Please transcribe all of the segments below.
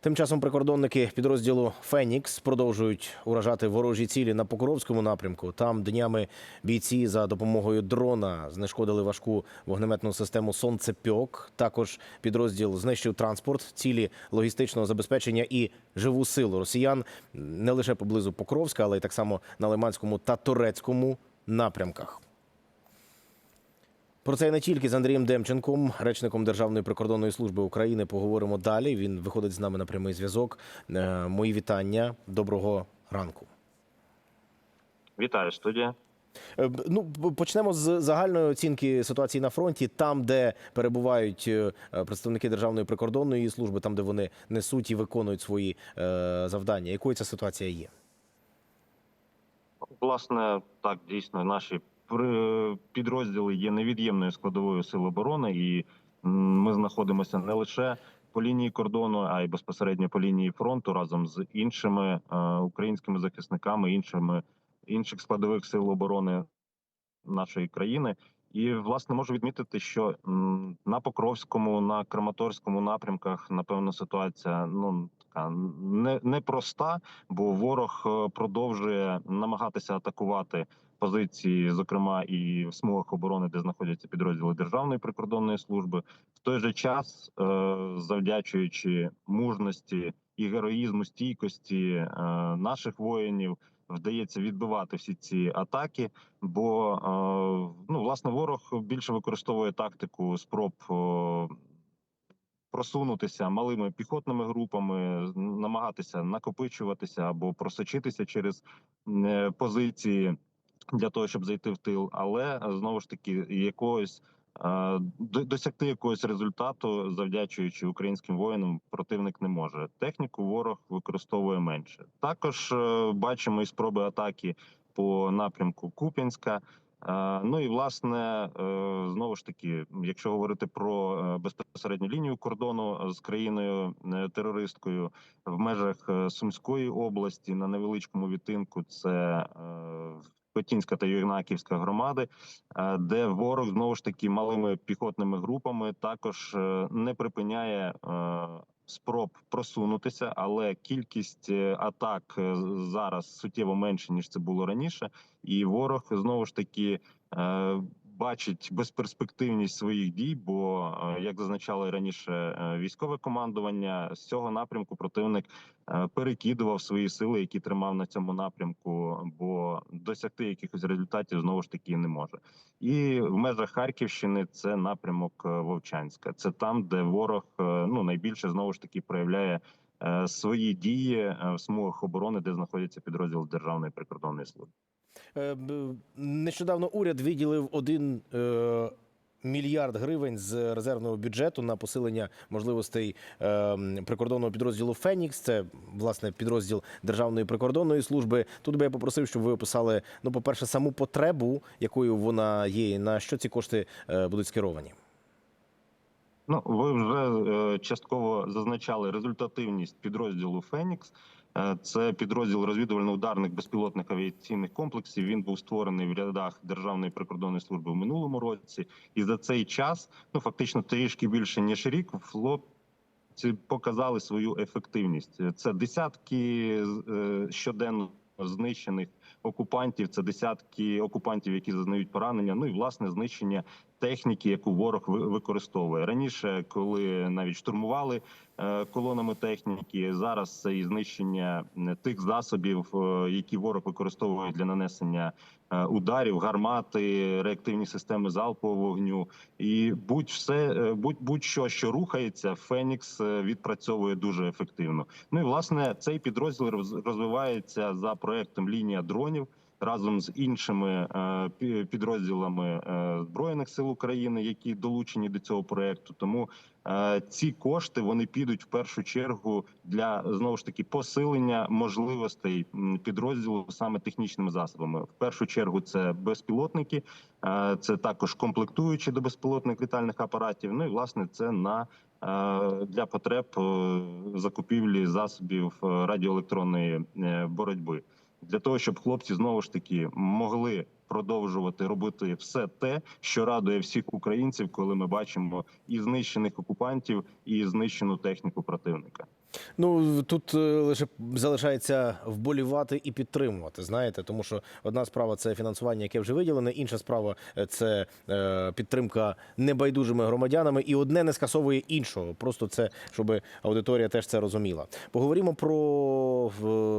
Тим часом прикордонники підрозділу Фенікс продовжують уражати ворожі цілі на Покровському напрямку. Там днями бійці за допомогою дрона знешкодили важку вогнеметну систему Сонцепьок. Також підрозділ знищив транспорт, цілі логістичного забезпечення і живу силу росіян не лише поблизу Покровська, але й так само на Лиманському та Турецькому напрямках. Про це і не тільки з Андрієм Демченком, речником Державної прикордонної служби України, поговоримо далі. Він виходить з нами на прямий зв'язок. Е, Мої вітання. Доброго ранку. Вітаю, студія. Е, Ну, почнемо з загальної оцінки ситуації на фронті, там, де перебувають е, представники Державної прикордонної служби, там, де вони несуть і виконують свої завдання. Якою ця ситуація є? Власне, так дійсно наші підрозділи є невід'ємною складовою сил оборони, і ми знаходимося не лише по лінії кордону, а й безпосередньо по лінії фронту разом з іншими е, українськими захисниками, іншими інших складових сил оборони нашої країни. І власне можу відмітити, що на Покровському, на Краматорському напрямках, напевно, ситуація ну така не непроста, бо ворог е, продовжує намагатися атакувати позиції, зокрема і в смугах оборони, де знаходяться підрозділи Державної прикордонної служби. В той же час, е, завдячуючи мужності і героїзму, стійкості е, наших воїнів, вдається відбивати всі ці атаки. Бо е, ну власне ворог більше використовує тактику спроб. Просунутися малими піхотними групами, намагатися накопичуватися або просочитися через позиції для того, щоб зайти в тил, але е, знову ж таки якогось е, досягти якогось результату, завдячуючи українським воїнам, противник не може. Техніку ворог використовує менше. Також е, бачимо і спроби атаки по напрямку Куп'янська. Ну і власне знову ж таки, якщо говорити про безпосередню лінію кордону з країною терористкою в межах Сумської області на невеличкому відтинку, це Хотінська та Юрнаківська громади, е, де ворог знову ж таки малими піхотними групами також е, не припиняє е, спроб просунутися, але кількість атак зараз суттєво менше ніж це було раніше, і ворог знову ж таки бачить безперспективність своїх дій. Бо е, як зазначало раніше е, військове командування з цього напрямку противник е, перекидував свої сили, які тримав на цьому напрямку, бо досягти якихось результатів знову ж таки не може. І в межах Харківщини це напрямок Вовчанська. Це там, де ворог ну найбільше знову ж таки проявляє свої дії в смугах оборони, де знаходяться підрозділи Державної прикордонної служби. Е, Нещодавно уряд виділив один е, мільярд гривень з резервного бюджету на посилення можливостей е, прикордонного підрозділу Фенікс. Це власне підрозділ Державної прикордонної служби. Тут би я попросив, щоб ви описали ну, по-перше, саму потребу, якою вона є, на що ці кошти будуть скеровані. Ну, ви вже частково зазначали результативність підрозділу Фенікс. Е, Це підрозділ розвідувально-ударних безпілотних авіаційних комплексів. Він був створений в рядах Державної прикордонної служби в минулому році, і за цей час, ну фактично трішки більше ніж рік, хлопці показали свою ефективність. Це десятки е, щоденно знищених окупантів. Це десятки окупантів, які зазнають поранення. Ну і власне знищення техніки, яку ворог ви- використовує раніше, коли навіть штурмували е, колонами техніки. Зараз це і знищення е, тих засобів, е, які ворог використовує для нанесення ударів, гармати, реактивні системи залпового вогню. І будь все, е, будь будь-що, що рухається, Фенікс відпрацьовує дуже ефективно. Ну і власне цей підрозділ роз- розвивається за проектом лінія дронів. Разом з іншими е, підрозділами е, збройних сил України, які долучені до цього проекту, тому е, ці кошти вони підуть в першу чергу для знову ж таки посилення можливостей підрозділу саме технічними засобами. В першу чергу це безпілотники, це також комплектуючі до безпілотних літальних апаратів. Ну і власне це на для потреб закупівлі засобів радіоелектронної боротьби для того, щоб хлопці знову ж таки могли продовжувати робити все те, що радує всіх українців, коли ми бачимо і знищених окупантів, і знищену техніку противника. Ну тут е, лише залишається вболівати і підтримувати. Знаєте, тому що одна справа це фінансування, яке вже виділене, інша справа це е, підтримка небайдужими громадянами, і одне не скасовує іншого. Просто це щоб аудиторія теж це розуміла. Поговоримо про,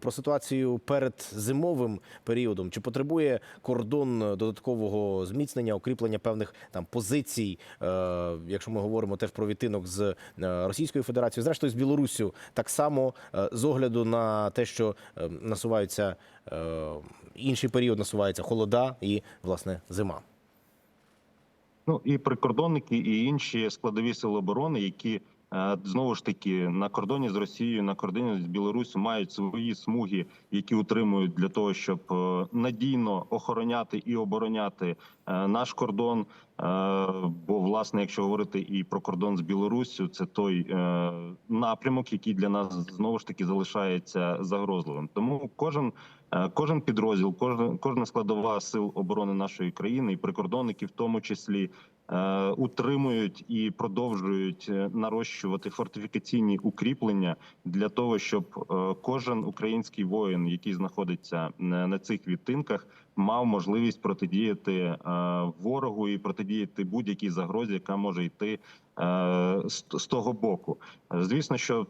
про ситуацію перед зимовим періодом. Чи потребує кордон додаткового зміцнення, укріплення певних там позицій, е, якщо ми говоримо теж про відтинок з Російською Федерацією, зрештою з Білоруссю, так само е, з огляду на те, що насуваються е, інший період, насувається холода і власне зима. Ну і прикордонники, і інші складові сили оборони, які е, знову ж таки на кордоні з Росією, на кордоні з Білоруссю мають свої смуги, які утримують для того, щоб е, надійно охороняти і обороняти е, наш кордон. Е, Бо, власне, якщо говорити і про кордон з Білоруссю, це той е, напрямок, який для нас знову ж таки залишається загрозливим. Тому кожен. Е, Кожен підрозділ, кожна кожна складова сил оборони нашої країни, і прикордонники, в тому числі, е, утримують і продовжують е, нарощувати фортифікаційні укріплення для того, щоб е, кожен український воїн, який знаходиться на цих відтинках, мав можливість протидіяти е, ворогу і протидіяти будь-якій загрозі, яка може йти е, з, того боку. Звісно, що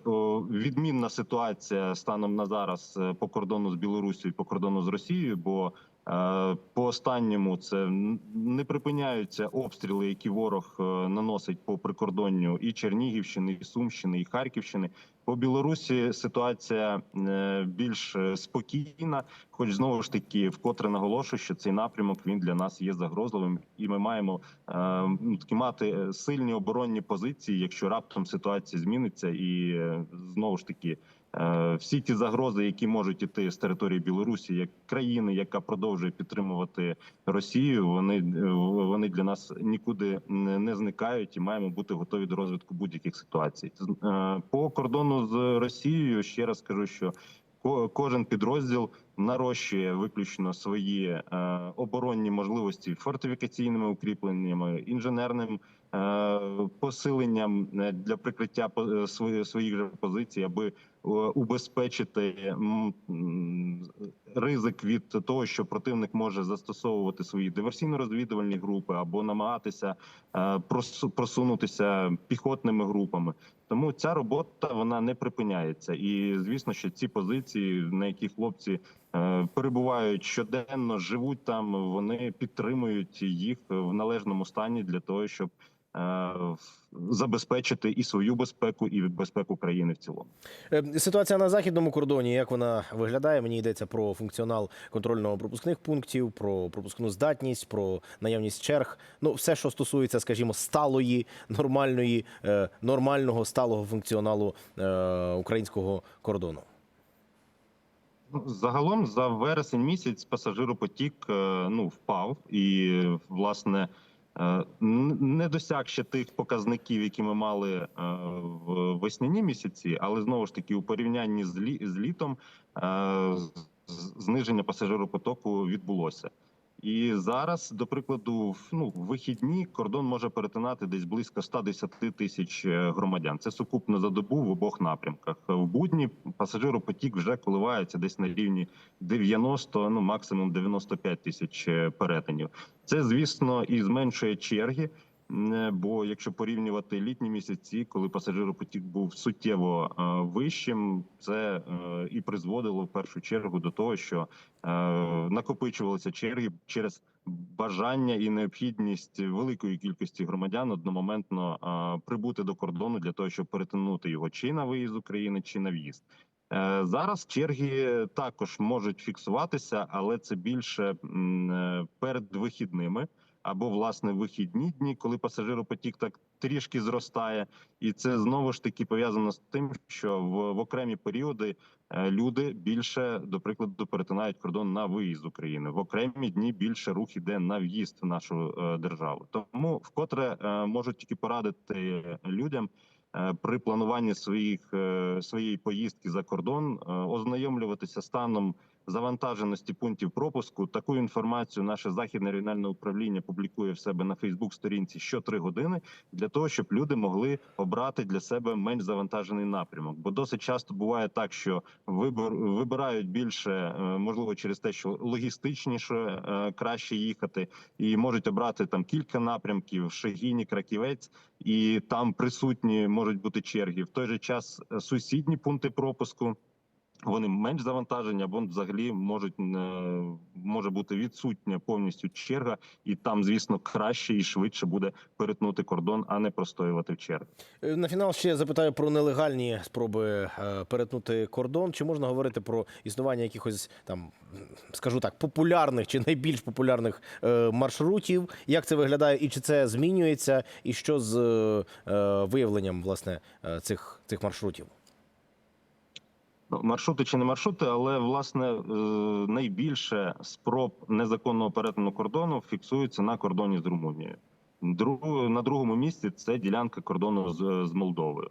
відмінна ситуація станом на зараз е, по кордону з Білоруссю і по кордону з Росією, бо е, по останньому це не припиняються обстріли, які ворог е, наносить по прикордонню і Чернігівщини, і Сумщини, і Харківщини. По Білорусі ситуація е, більш е, спокійна, хоч знову ж таки вкотре наголошую, що цей напрямок він для нас є загрозливим, і ми маємо е, ну, таки мати е, сильні оборонні позиції, якщо раптом ситуація зміниться, і е, знову ж таки. Е, Всі ті загрози, які можуть іти з території Білорусі, як країни, яка продовжує підтримувати Росію, вони е, вони для нас нікуди не зникають, і маємо бути готові до розвитку будь-яких ситуацій. Е, По кордону з Росією ще раз кажу, що ко- кожен підрозділ нарощує виключно свої оборонні можливості фортифікаційними укріпленнями, інженерним посиленням для прикриття своїх же позицій, аби убезпечити м, м, ризик від того, що противник може застосовувати свої диверсійно-розвідувальні групи або намагатися е, просунутися піхотними групами. Тому ця робота вона не припиняється, і звісно, що ці позиції, на які хлопці е, перебувають щоденно, живуть там, вони підтримують їх в належному стані для того, щоб е, забезпечити і свою безпеку, і безпеку країни в цілому. Е, Ситуація на західному кордоні, як вона виглядає? Мені йдеться про функціонал контрольно-пропускних пунктів, про пропускну здатність, про наявність черг. Ну, все, що стосується, скажімо, сталої, нормальної, е, нормального сталого функціоналу е, українського кордону. Ну, Загалом за вересень місяць пасажиропотік е, ну впав, і власне е, не досяг ще тих показників, які ми мали е, в весняні місяці, але знову ж таки у порівнянні з літом е, зниження пасажиропотоку відбулося. І зараз, до прикладу, ну вихідні кордон може перетинати десь близько 110 тисяч е, громадян. Це сукупно за добу в обох напрямках. В будні пасажиропотік вже коливається десь на рівні 90, ну максимум 95 тисяч е, перетинів. Це звісно і зменшує черги. Бо якщо порівнювати літні місяці, коли пасажиропотік був суттєво е, вищим, це е, і призводило в першу чергу до того, що е, накопичувалися черги через бажання і необхідність великої кількості громадян одномоментно прибути до кордону для того, щоб перетинути його чи на виїзд України, чи на в'їзд. Зараз черги також можуть фіксуватися, але це більше перед вихідними або власне вихідні дні, коли пасажиропотік так трішки зростає, і це знову ж таки пов'язано з тим, що в, в окремі періоди е, люди більше, до прикладу, перетинають кордон на виїзд України. В окремі дні більше рух іде на в'їзд в нашу е, державу. Тому вкотре е, можуть тільки порадити людям. При плануванні своїх своєї поїздки за кордон ознайомлюватися станом завантаженості пунктів пропуску. Таку інформацію наше західне регіональне управління публікує в себе на Фейсбук-сторінці що три години для того, щоб люди могли обрати для себе менш завантажений напрямок. Бо досить часто буває так, що вибор вибирають більше, е, можливо, через те, що логістичніше е, краще їхати, і можуть обрати там кілька напрямків: Шегіні, Краківець, і там присутні можуть бути черги. В той же час е, сусідні пункти пропуску. Вони менш завантажені, або взагалі можуть е, може бути відсутня повністю черга, і там, звісно, краще і швидше буде перетнути кордон, а не простоювати в черзі. Е, На фінал ще запитаю про нелегальні спроби е, перетнути кордон. Чи можна говорити про існування якихось там, скажу так, популярних чи найбільш популярних маршрутів? Як це виглядає, і чи це змінюється, і що з виявленням власне цих, цих маршрутів? Ну, маршрути чи не маршрути, але власне е, найбільше спроб незаконного перетину кордону фіксується на кордоні з Румунією. На другому місці це ділянка кордону з, Молдовою.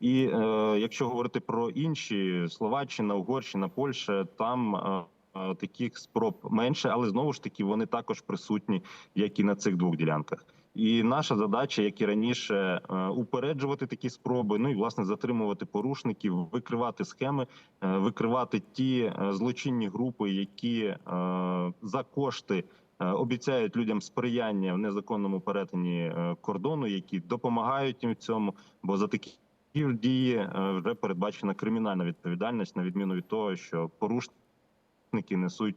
І е, якщо говорити про інші Словаччина, Угорщина, Польща, там е, таких спроб менше, але знову ж таки вони також присутні, як і на цих двох ділянках. І наша задача, як і раніше, е, упереджувати такі спроби. Ну і власне затримувати порушників, викривати схеми, е, викривати ті е, злочинні групи, які за кошти обіцяють людям сприяння в незаконному перетині кордону, які допомагають їм в цьому. Бо за такі дії вже передбачена кримінальна відповідальність, на відміну від того, що порушники несуть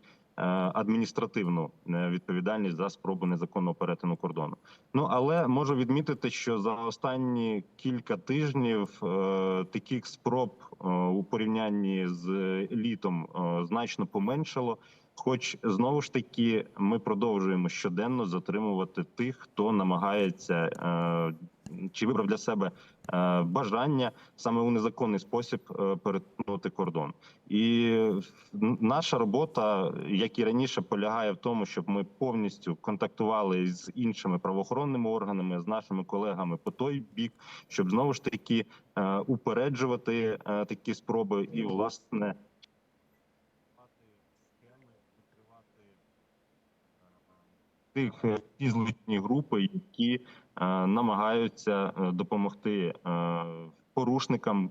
адміністративну е, відповідальність за спробу незаконного перетину кордону. Ну але можу відмітити, що за останні кілька тижнів е, таких спроб е, у порівнянні з літом е, значно поменшало. Хоч знову ж таки ми продовжуємо щоденно затримувати тих, хто намагається е, чи вибрав для себе е, бажання саме у незаконний спосіб е, перетнути кордон. І наша робота, як і раніше, полягає в тому, щоб ми повністю контактували з іншими правоохоронними органами, з нашими колегами по той бік, щоб знову ж таки е, упереджувати такі спроби і власне. Тих е, ті злочинні групи, які е, намагаються е, допомогти порушникам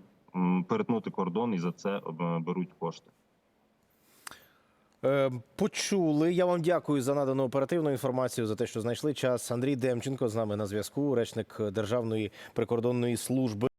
перетнути кордон і за це беруть кошти. Почули. Я вам дякую за надану оперативну інформацію, за те, що знайшли час. Андрій Демченко з нами на зв'язку, речник Державної прикордонної служби.